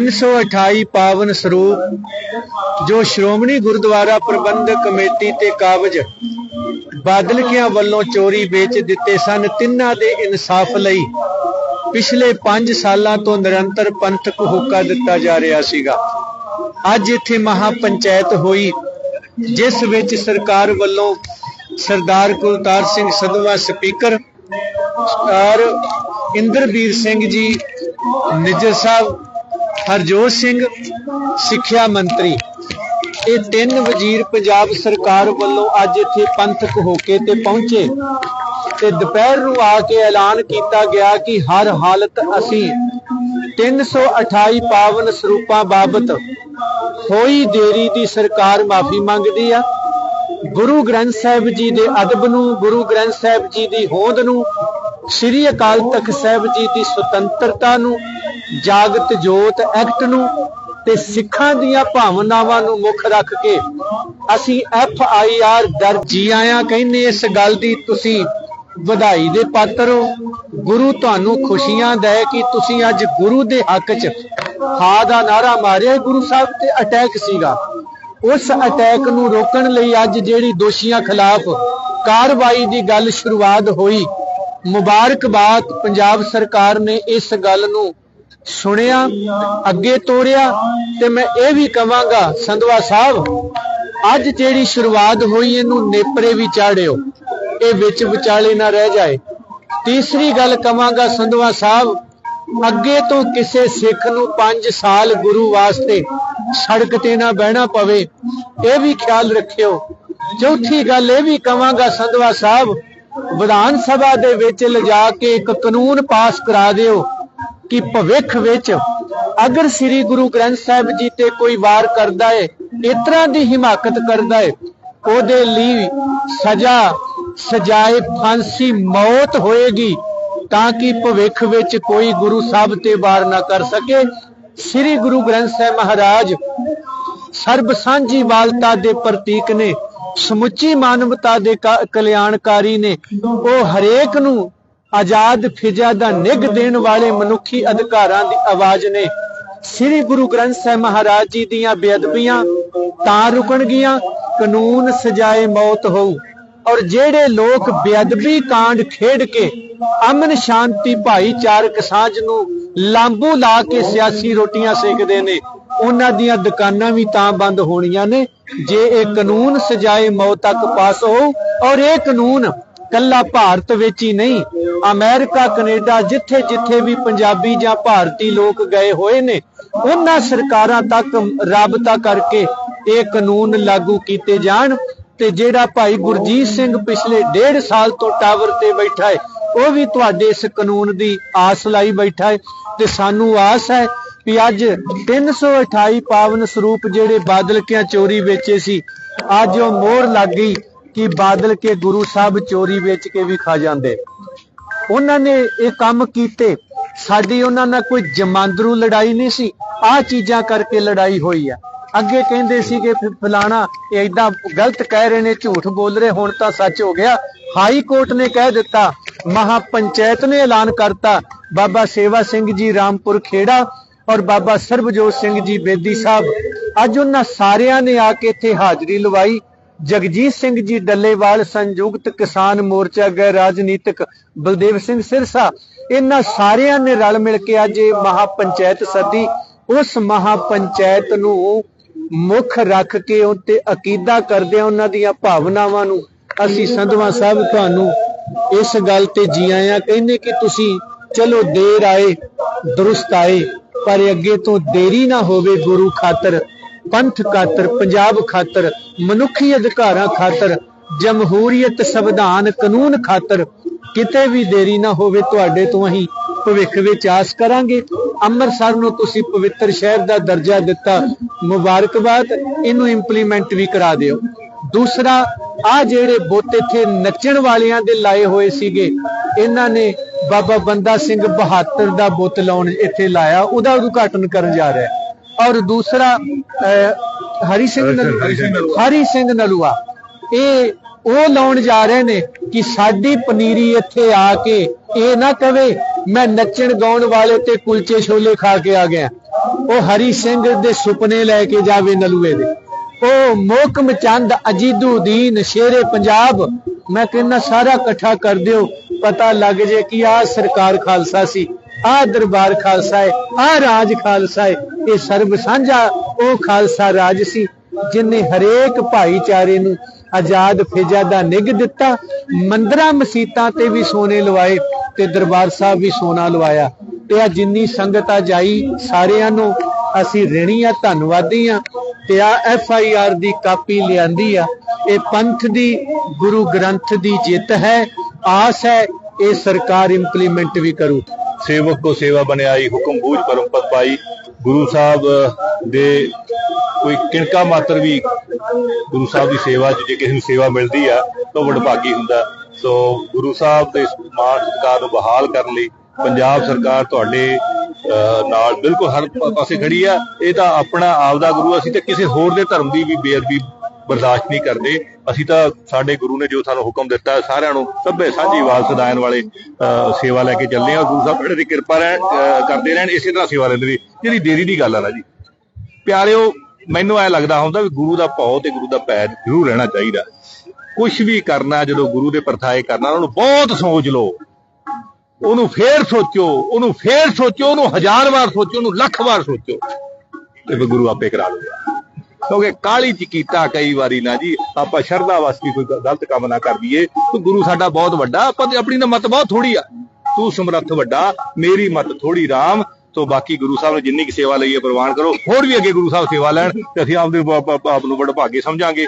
328 ਪਾਵਨ ਸਰੂਪ, ਜੋ ਸ਼੍ਰੋਮਣੀ ਗੁਰਦੁਆਰਾ ਪ੍ਰਬੰਧਕ ਕਮੇਟੀ ਤੇ ਕਾਬਜ ਬਾਦਲਕਿਆਂ ਵੱਲੋਂ ਚੋਰੀ ਵੇਚ ਦਿੱਤੇ ਸਨ, ਤਿੰਨਾਂ ਦੇ ਇਨਸਾਫ ਲਈ ਪਿਛਲੇ 5 ਸਾਲਾਂ ਤੋਂ ਨਿਰੰਤਰ ਪੰਥਕ ਹੁਕਾ ਦਿੱਤਾ ਜਾ ਰਿਹਾ ਸੀਗਾ। ਅੱਜ ਇੱਥੇ ਮਹਾ ਪੰਚਾਇਤ ਹੋਈ, ਜਿਸ ਵਿੱਚ ਸਰਕਾਰ ਵੱਲੋਂ ਸਰਦਾਰ ਕੁਲਤਾਰ ਸਿੰਘ ਸਧਵਾ ਸਪੀਕਰ ਔਰ ਇੰਦਰਬੀਰ ਸਿੰਘ ਜੀ, ਨਿੱਜਰ ਸਾਹਿਬ ਹਰਜੋਤ ਸਿੰਘ, ਸਿੱਖਿਆ ਮੰਤਰੀ। ਇਹ ਤਿੰਨ ਵਜ਼ੀਰ ਪੰਜਾਬ ਸਰਕਾਰ ਵੱਲੋਂ ਅੱਜ ਇੱਥੇ ਪੰਥਕ ਹੋ ਕੇ ਤੇ ਪਹੁੰਚੇ। ਤੇ ਦੁਪਹਿਰ ਨੂੰ ਆ ਕੇ ਐਲਾਨ ਕੀਤਾ ਗਿਆ ਕਿ ਹਰ ਹਾਲਤ ਅਸੀਂ 328 ਪਾਵਨ ਸਰੂਪਾਂ ਬਾਬਤ ਹੋਈ ਦੇਰੀ ਦੀ ਸਰਕਾਰ ਮਾਫੀ ਮੰਗਦੀ ਆ। ਗੁਰੂ ਗ੍ਰੰਥ ਸਾਹਿਬ ਜੀ ਦੇ ਅਦਬ ਨੂੰ, ਗੁਰੂ ਗ੍ਰੰਥ ਸਾਹਿਬ ਜੀ ਦੀ ਹੋਂਦ ਨੂੰ, ਸ੍ਰੀ ਅਕਾਲ ਤਖਤ ਸਾਹਿਬ ਜੀ ਦੀ ਸੁਤੰਤਰਤਾ ਨੂੰ ਜਾਗਤ ਜੋਤ ਐਕਟ ਨੂੰ ਤੇ ਸਿੱਖਾਂ ਦੀਆਂ ਭਾਵਨਾਵਾਂ ਨੂੰ ਮੁੱਖ ਰੱਖ ਕੇ ਅਸੀਂ ਐਫ ਆਈ ਆਰ ਦਰਜ ਜੀ ਕਹਿੰਦੇ ਇਸ ਗੱਲ ਦੀ ਤੁਸੀਂ ਵਧਾਈ ਦੇ ਪਾਤਰ ਹੋ। ਗੁਰੂ ਤੁਹਾਨੂੰ ਖੁਸ਼ੀਆਂ ਦੇ ਕਿ ਤੁਸੀਂ ਅੱਜ ਗੁਰੂ ਦੇ ਹੱਕ 'ਚ ਹਾਂ ਦਾ ਨਾਰਾ ਮਾਰਿਆ। ਗੁਰੂ ਸਾਹਿਬ ਤੇ ਅਟੈਕ ਸੀਗਾ। ਉਸ ਅਟੈਕ ਨੂੰ ਰੋਕਣ ਲਈ ਅੱਜ ਜਿਹੜੀ ਦੋਸ਼ੀਆਂ ਖਿਲਾਫ ਕਾਰਵਾਈ ਦੀ ਗੱਲ ਸ਼ੁਰੂਆਤ ਹੋਈ। ਮੁਬਾਰਕਬਾਦ ਪੰਜਾਬ ਸਰਕਾਰ ਨੇ ਇਸ ਗੱਲ ਨੂੰ ਸੁਣਿਆ, ਅੱਗੇ ਤੋਰਿਆ ਤੇ ਮੈਂ ਇਹ ਵੀ ਕਵਾਂਗਾ ਸੰਧਵਾ ਸਾਹਿਬ, ਅੱਜ ਜਿਹੜੀ ਸ਼ੁਰੂਆਤ ਹੋਈ ਇਹਨੂੰ ਨੇਪਰੇ ਵੀ ਚਾੜਿਓ, ਇਹ ਵਿੱਚ ਵਿਚਾਲੇ ਨਾ ਰਹਿ ਜਾਏ। ਤੀਸਰੀ ਗੱਲ ਕਵਾਂਗਾ ਸੰਧਵਾ ਸਾਹਿਬ, ਅੱਗੇ ਤੋਂ ਕਿਸੇ ਸਿੱਖ ਨੂੰ 5 ਸਾਲ ਗੁਰੂ ਵਾਸਤੇ ਸੜਕ ਤੇ ਨਾ ਬਹਿਣਾ ਪਵੇ, ਇਹ ਵੀ ਖਿਆਲ ਰੱਖਿਓ। ਚੌਥੀ ਗੱਲ ਇਹ ਵੀ ਕਵਾਂਗਾ ਸੰਧਵਾ ਸਾਹਿਬ, ਵਿਧਾਨ ਸਭਾ ਦੇ ਵਿੱਚ ਲਿਜਾ ਕੇ ਇੱਕ ਕਾਨੂੰਨ ਪਾਸ ਕਰਾ ਦਿਓ। ਕਿ ਭਵਿੱਖ ਵਿੱਚ ਅਗਰ ਸ੍ਰੀ ਗੁਰੂ ਗ੍ਰੰਥ ਸਾਹਿਬ ਜੀ ਤੇ ਕੋਈ ਵਾਰ ਕਰਦਾ ਹੈ ਇਸ ਦੀ ਹਿਮਾਕਤ ਕਰਦਾ ਹੈ ਉਹਦੇ ਲਈ ਸਜ਼ਾ, ਸਜਾਏ ਫਾਂਸੀ ਮੌਤ ਹੋਏਗੀ ਤਾਂ ਕਿ ਭਵਿੱਖ ਵਿੱਚ ਕੋਈ ਗੁਰੂ ਸਾਹਿਬ ਤੇ ਵਾਰ ਨਾ ਕਰ ਸਕੇ। ਸ੍ਰੀ ਗੁਰੂ ਗ੍ਰੰਥ ਸਾਹਿਬ ਮਹਾਰਾਜ ਸਰਬ ਸਾਂਝੀ ਵਾਲਤਾ ਦੇ ਪ੍ਰਤੀਕ ਨੇ, ਸਮੁੱਚੀ ਮਾਨਵਤਾ ਦੇ ਕਲਿਆਣਕਾਰੀ ਨੇ, ਉਹ ਹਰੇਕ ਨੂੰ ਆਜ਼ਾਦ ਫਿਜ਼ਾ ਦਾ ਨਿਗ ਦੇਣ ਵਾਲੇ ਮਨੁੱਖੀ ਅਧਿਕਾਰਾਂ ਦੀ ਆਵਾਜ਼ ਨੇ। ਸ੍ਰੀ ਗੁਰੂ ਗ੍ਰੰਥ ਸਾਹਿਬ ਮਹਾਰਾਜ ਜੀ ਦੀਆਂ ਬੇਅਦਬੀਆਂ ਤਾਂ ਰੁਕਣਗੀਆਂ ਕਾਨੂੰਨ ਸਜਾਏ ਮੌਤ ਹੋਊ। ਔਰ ਜਿਹੜੇ ਲੋਕ ਬੇਅਦਬੀ ਕਾਂਡ ਖੇਡ ਕੇ ਅਮਨ ਸ਼ਾਂਤੀ ਭਾਈਚਾਰਕ ਸਾਂਝ ਨੂੰ ਲਾਂਬੂ ਲਾ ਕੇ ਸਿਆਸੀ ਰੋਟੀਆਂ ਸੇਕਦੇ ਨੇ, ਉਹਨਾਂ ਦੀਆਂ ਦੁਕਾਨਾਂ ਵੀ ਤਾਂ ਬੰਦ ਹੋਣੀਆਂ ਨੇ। ਜੇ ਇਹ ਕਾਨੂੰਨ ਸਜਾਏ ਮੌਤ ਤੱਕ ਪਾਸ ਹੋ ਔਰ ਇਹ ਕਾਨੂੰਨ ਕੱਲਾ ਭਾਰਤ ਵਿੱਚ ਹੀ ਨਹੀਂ, ਅਮਰੀਕਾ, ਕੈਨੇਡਾ, ਜਿੱਥੇ ਜਿੱਥੇ ਵੀ ਪੰਜਾਬੀ ਜਾਂ ਭਾਰਤੀ ਲੋਕ ਗਏ ਹੋਏ ਨੇ, ਉਹਨਾਂ ਸਰਕਾਰਾਂ ਤੱਕ ਰਾਬਤਾ ਕਰਕੇ ਇਹ ਕਾਨੂੰਨ ਲਾਗੂ ਕੀਤੇ ਜਾਣ ਤੇ ਜਿਹੜਾ ਭਾਈ ਗੁਰਜੀਤ ਸਿੰਘ ਪਿਛਲੇ ਡੇਢ ਸਾਲ ਤੋਂ ਟਾਵਰ ਤੇ ਬੈਠਾ ਹੈ, ਉਹ ਵੀ ਤੁਹਾਡੇ ਇਸ ਕਾਨੂੰਨ ਦੀ ਆਸ ਲਾਈ ਬੈਠਾ ਹੈ ਤੇ ਸਾਨੂੰ ਆਸ ਹੈ ਕਿ ਅੱਜ 328 ਪਾਵਨ ਸਰੂਪ ਜਿਹੜੇ ਬਾਦਲ ਕਿਆਂ ਚੋਰੀ ਵੇਚੇ ਸੀ, ਅੱਜ ਉਹ ਮੋਹਰ ਲੱਗ ਗਈ ਕਿ ਬਾਦਲ ਕੇ ਗੁਰੂ ਸਾਹਿਬ ਚੋਰੀ ਵੇਚ ਕੇ ਵੀ ਖਾ ਜਾਂਦੇ। ਉਹਨਾਂ ਨੇ ਇਹ ਕੰਮ ਕੀਤੇ। ਸਾਡੀ ਉਹਨਾਂ ਨਾਲ ਕੋਈ ਜਮਾਂਦਰੂ ਲੜਾਈ ਨਹੀਂ ਸੀ। ਆਹ ਚੀਜ਼ਾਂ ਕਰਕੇ ਲੜਾਈ ਹੋਈ ਆ। ਅੱਗੇ ਕਹਿੰਦੇ ਸੀ ਕਿ ਫਲਾਣਾ, ਇਹ ਇਦਾਂ ਗਲਤ ਕਹਿ ਰਹੇ ਨੇ, ਝੂਠ ਬੋਲ ਰਹੇ, ਹੁਣ ਤਾਂ ਸੱਚ ਹੋ ਗਿਆ। ਹਾਈ ਕੋਰਟ ਨੇ ਕਹਿ ਦਿੱਤਾ ਮਹਾ ਪੰਚਾਇਤ ਨੇ ਐਲਾਨ ਕਰਤਾ, ਬਾਬਾ ਸੇਵਾ ਸਿੰਘ ਜੀ ਰਾਮਪੁਰ ਖੇੜਾ ਔਰ ਬਾਬਾ ਸਰਬਜੋਤ ਸਿੰਘ ਜੀ ਬੇਦੀ ਸਾਹਿਬ। ਅੱਜ ਉਹਨਾਂ ਸਾਰਿਆਂ ਨੇ ਆ ਕੇ ਇੱਥੇ ਹਾਜ਼ਰੀ ਲਵਾਈ। ਜਗਜੀਤ ਸਿੰਘ ਜੀ ਡੱਲੇਵਾਲ ਸੰਯੁਕਤ ਕਿਸਾਨ ਮੋਰਚਾ ਗੈਰ ਰਾਜਨੀਤਿਕ ਬਲਦੇਵ ਸਿੰਘ ਸਿਰਸਾ, ਇਹਨਾਂ ਸਾਰਿਆਂ ਨੇ ਰਲ ਮਿਲ ਕੇ ਅੱਜ ਇਹ ਮਹਾ ਪੰਚਾਇਤ ਸੱਦੀ। ਉਸ ਮਹਾ ਪੰਚਾਇਤ ਨੂੰ ਮੁੱਖ ਰੱਖ ਕੇ ਉੱਤੇ ਅਕੀਦਾ ਕਰਦੇ ਉਹਨਾਂ ਦੀਆਂ ਭਾਵਨਾਵਾਂ ਨੂੰ। ਅਸੀਂ ਸੰਧਵਾ ਸਾਹਿਬ ਤੁਹਾਨੂੰ ਇਸ ਗੱਲ ਤੇ ਜੀ ਆਇਆਂ ਕਹਿੰਦੇ ਕਿ ਤੁਸੀਂ ਚਲੋ ਦੇਰ ਆਏ, ਦਰੁਸਤ ਆਏ, ਪਰ ਅੱਗੇ ਤੋਂ ਦੇਰੀ ਨਾ ਹੋਵੇ ਗੁਰੂ ਖਾਤਰ। ਪੰਥ ਖਾਤਰ, ਪੰਜਾਬ ਖਾਤਰ, ਮਨੁੱਖੀ ਅਧਿਕਾਰਾਂ ਖਾਤਰ, ਜਮਹੂਰੀਅਤ ਸੰਵਿਧਾਨ ਕਾਨੂੰਨ ਖਾਤਰ, ਕਿਤੇ ਵੀ ਦੇਰੀ ਨਾ ਹੋਵੇ ਤੁਹਾਡੇ ਤੋਂ ਅਸੀਂ ਭਵਿੱਖ ਵਿੱਚ ਆਸ ਕਰਾਂਗੇ। ਅੰਮ੍ਰਿਤਸਰ ਨੂੰ ਤੁਸੀਂ ਪਵਿੱਤਰ ਸ਼ਹਿਰ ਦਾ ਦਰਜਾ ਦਿੱਤਾ। ਮੁਬਾਰਕਬਾਦ, ਇਹਨੂੰ ਇੰਪਲੀਮੈਂਟ ਵੀ ਕਰਾ ਦਿਓ। ਦੂਸਰਾ, ਆ ਜਿਹੜੇ ਬੁੱਤ ਇੱਥੇ ਨੱਚਣ ਵਾਲਿਆਂ ਦੇ ਲਾਏ ਹੋਏ ਸੀਗੇ, ਇਹਨਾਂ ਨੇ ਬਾਬਾ ਬੰਦਾ ਸਿੰਘ ਬਹਾਦਰ ਦਾ ਬੁੱਤ ਲਾਉਣ ਇੱਥੇ ਲਾਇਆ। ਉਹਦਾ ਉਦਘਾਟਨ ਕਰਨ ਜਾ ਰਿਹਾ। ਔਰ ਦੂਸਰਾ ਹਰੀ ਸਿੰਘ ਨਲੂਆ ਹਰੀ ਸਿੰਘ ਨਲੂਆ ਇਹ ਉਹ ਲਾਉਣ ਜਾ ਰਹੇ ਨੇ ਕਿ ਸਾਡੀ ਪਨੀਰੀ ਇੱਥੇ ਆ ਕੇ ਇਹ ਨਾ ਕਵੇ ਮੈਂ ਨੱਚਣ ਗਾਉਣ ਵਾਲੇ ਤੇ ਕੁਲਚੇ ਛੋਲੇ ਖਾ ਕੇ ਆ ਗਿਆ ਉਹ ਹਰੀ ਸਿੰਘ ਦੇ ਸੁਪਨੇ ਲੈ ਕੇ ਜਾਵੇ ਨਲੂਏ ਦੇ ਉਹ ਮੋਕਮ ਚੰਦ ਅਜੀਦੁਦੀਨ ਸ਼ੇਰੇ ਪੰਜਾਬ ਮੈਂ ਕਹਿੰਦਾ ਸਾਰਾ ਇਕੱਠਾ ਕਰ ਦਿਓ ਪਤਾ ਲੱਗ ਜੇ ਕਿ ਆਹ ਸਰਕਾਰ ਖਾਲਸਾ ਸੀ ਆਹ ਦਰਬਾਰ ਖਾਲਸਾ ਹੈ ਆਹ ਰਾਜ ਖਾਲਸਾ ਹੈ, ਇਹ ਸਰਬ ਸਾਂਝਾ ਉਹ ਖਾਲਸਾ ਰਾਜ ਸੀ ਜਿਨੇ ਹਰੇਕ ਭਾਈਚਾਰੇ ਨੂੰ ਆਜ਼ਾਦ ਫਿਜ਼ਾਦਾ ਨਿਗ ਦਿੱਤਾ, ਮੰਦਰਾਂ ਮਸੀਤਾਂ ਤੇ ਵੀ ਸੋਨੇ ਲਵਾਏ ਤੇ ਦਰਬਾਰ ਸਾਹਿਬ ਵੀ ਸੋਨਾ ਲਵਾਇਆ। ਤੇ ਆ ਜਿੰਨੀ ਸੰਗਤ ਆ ਜਾਈ ਸਾਰਿਆਂ ਨੂੰ, ਅਸੀਂ ਰਿਣੀ ਆ ਧੰਨਵਾਦੀ ਆ ਤੇ ਆ ਐਫ ਆਈ ਆਰ ਦੀ ਕਾਪੀ ਲਿਆਂਦੀ ਆ। ਇਹ ਪੰਥ ਦੀ, ਗੁਰੂ ਗ੍ਰੰਥ ਦੀ ਜਿੱਤ ਹੈ, ਆਸ ਹੈ, ਇਹ ਸਰਕਾਰ ਇੰਪਲੀਮੈਂਟ ਵੀ ਕਰੂ। ਸੇਵਕ ਕੋ ਸੇਵਾ ਬਣਾਈ ਹੁਕਮ ਬੂਝ ਪਰਮ ਪਦ ਪਾਈ। ਗੁਰੂ ਸਾਹਿਬ ਦੇ ਕੋਈ ਕਿਣਕਾ ਮਾਤਰ ਵੀ ਗੁਰੂ ਸਾਹਿਬ ਦੀ ਸੇਵਾ 'ਚ ਜੇ ਕਿਸੇ ਨੂੰ ਸੇਵਾ ਮਿਲਦੀ ਆ ਤਾਂ ਉਹ ਵਡਭਾਗੀ ਹੁੰਦਾ। ਸੋ ਗੁਰੂ ਸਾਹਿਬ ਦੇ ਮਾਣ ਸਤਿਕਾਰ ਨੂੰ ਬਹਾਲ ਕਰਨ ਲਈ ਪੰਜਾਬ ਸਰਕਾਰ ਤੁਹਾਡੇ ਅਹ, ਨਾਲ ਬਿਲਕੁਲ ਹਰ ਪਾਸੇ ਖੜੀ ਆ। ਇਹ ਤਾਂ ਆਪਣਾ ਆਪਦਾ ਗੁਰੂ ਅਸੀਂ ਤੇ ਕਿਸੇ ਹੋਰ ਦੇ ਧਰਮ ਦੀ ਵੀ ਬੇਅਦਬੀ ਬਰਦਾਸ਼ਤ ਨਹੀਂ ਕਰਦੇ। ਅਸੀਂ ਤਾਂ ਸਾਡੇ ਗੁਰੂ ਨੇ ਜੋ ਸਾਨੂੰ ਹੁਕਮ ਦਿੱਤਾ ਸਾਰਿਆਂ ਨੂੰ ਸਭੇ ਸਾਂਝੀ ਆਵਾਜ਼ ਸਦਾਇਨ ਵਾਲੇ ਅਹ, ਸੇਵਾ ਲੈ ਕੇ ਚੱਲਦੇ ਆ ਗੁਰੂ ਸਾਹਿਬ ਦੀ ਕਿਰਪਾ ਰਹਿਣ ਅਹ, ਕਰਦੇ ਰਹਿਣ ਇਸੇ ਤਰ੍ਹਾਂ ਸੇਵਾ ਲੈਂਦੇ ਰਹੀ ਜਿਹੜੀ ਦੇਰੀ ਦੀ ਗੱਲ ਆ ਨਾ ਜੀ ਪਿਆਰਿਓ ਮੈਨੂੰ ਐ ਲੱਗਦਾ ਹੁੰਦਾ ਵੀ ਗੁਰੂ ਦਾ ਭਾਉ ਤੇ ਗੁਰੂ ਦਾ ਪੈਰ ਜ਼ਰੂਰ ਰਹਿਣਾ ਚਾਹੀਦਾ। ਕੁਝ ਵੀ ਕਰਨਾ ਜਦੋਂ ਗੁਰੂ ਦੇ ਪਰਥਾਏ ਕਰਨਾ ਉਹਨੂੰ ਬਹੁਤ ਸੋਚ ਲਓ। ਉਹਨੂੰ ਫੇਰ ਸੋਚੋ ਉਹਨੂੰ ਫੇਰ ਸੋਚੋ ਉਹਨੂੰ ਹਜ਼ਾਰ ਵਾਰ ਸੋਚੋ ਉਹਨੂੰ ਲੱਖ ਵਾਰ ਸੋਚੋ। ਤੇ ਫਿਰ ਗੁਰੂ ਆਪੇ ਕਰਾ ਲੂਗਾ ਕਿਉਂਕਿ ਕਾਲੀ ਚ ਕੀਤਾ ਕਈ ਵਾਰੀ ਨਾ ਜੀ, ਆਪਾਂ ਸ਼ਰਧਾ ਵਾਸਤੇ ਕੋਈ ਗਲਤ ਕੰਮ ਨਾ ਕਰ ਦਈਏ। ਤੇ ਗੁਰੂ ਸਾਡਾ ਬਹੁਤ ਵੱਡਾ, ਆਪਾਂ ਦੀ ਆਪਣੀ ਤਾਂ ਮਤ ਬਹੁਤ ਥੋੜੀ ਆ। ਤੂੰ ਸਮਰੱਥ ਵੱਡਾ, ਮੇਰੀ ਮਤ ਥੋੜੀ ਰਾਮ ਸੋ ਬਾਕੀ ਗੁਰੂ ਸਾਹਿਬ ਨੇ ਜਿੰਨੀ ਕੀ ਸੇਵਾ ਲਈ ਹੈ, ਪ੍ਰਵਾਨ ਕਰੋ। ਹੋਰ ਵੀ ਅੱਗੇ ਗੁਰੂ ਸਾਹਿਬ ਸੇਵਾ ਲੈਣ, ਤੇ ਅਸੀਂ ਆਪਦੇ ਆਪ ਆਪ ਨੂੰ ਬੜਾ ਭਾਗੇ ਸਮਝਾਂਗੇ।